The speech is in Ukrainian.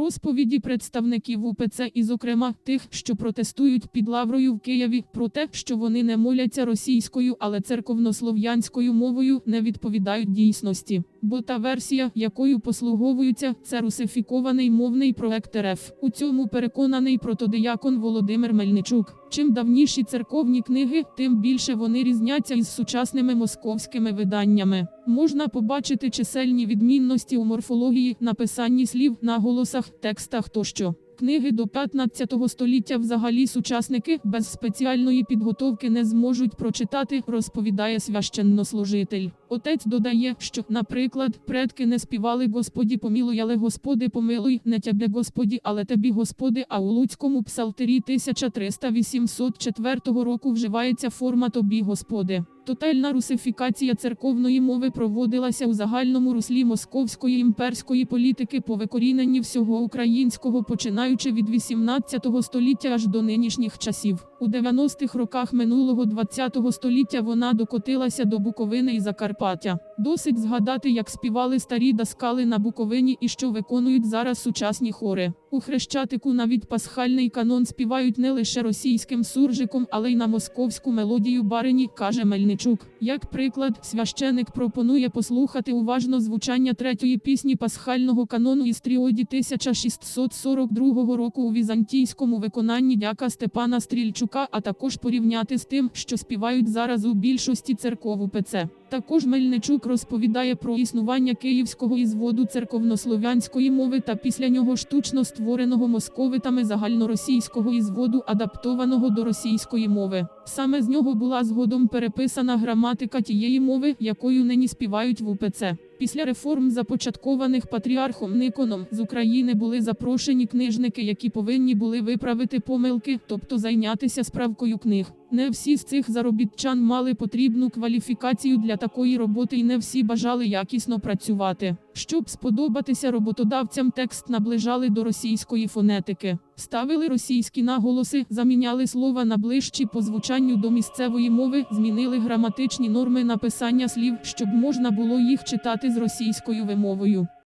Розповіді представників УПЦ і, зокрема, тих, що протестують під Лаврою в Києві, про те, що вони не моляться російською, але церковнослов'янською мовою, не відповідають дійсності. Бо та версія, якою послуговуються, це русифікований мовний проект РФ. У цьому переконаний протодиякон Володимир Мельничук. Чим давніші церковні книги, тим більше вони різняться із сучасними московськими виданнями. Можна побачити чисельні відмінності у морфології, написанні слів, наголосах, текстах тощо. Книги до 15 століття взагалі сучасники без спеціальної підготовки не зможуть прочитати, розповідає священнослужитель. Отець додає, що, наприклад, предки не співали Господі помілуй, але Господи помилуй, не тябе Господі, але тобі Господи, а у Луцькому псалтирі 1300-804 року вживається форма тобі Господи. Тотальна русифікація церковної мови проводилася у загальному руслі московської імперської політики по викоріненні всього українського, починаючи від 18 століття аж до нинішніх часів. У 90-х роках минулого 20-го століття вона докотилася до Буковини і Закарпаття. Досить згадати, як співали старі даскали на Буковині і що виконують зараз сучасні хори. У Хрещатику навіть пасхальний канон співають не лише російським суржиком, але й на московську мелодію барині, каже Мельничук. Як приклад, священик пропонує послухати уважно звучання третьої пісні пасхального канону із тріоді 1642 року у візантійському виконанні дяка Степана Стрільчука, а також порівняти з тим, що співають зараз у більшості церков УПЦ. Також Мельничук розповідає про існування київського ізводу церковнослов'янської мови та після нього штучно створеного московитами загальноросійського ізводу, адаптованого до російської мови. Саме з нього була згодом переписана граматика тієї мови, якою нині співають в УПЦ. Після реформ, започаткованих патріархом Никоном, з України були запрошені книжники, які повинні були виправити помилки, тобто зайнятися справкою книг. Не всі з цих заробітчан мали потрібну кваліфікацію для такої роботи, і не всі бажали якісно працювати. Щоб сподобатися роботодавцям, текст наближали до російської фонетики. Ставили російські наголоси, заміняли слова на ближчі по звучанню до місцевої мови, змінили граматичні норми написання слів, щоб можна було їх читати з російською вимовою.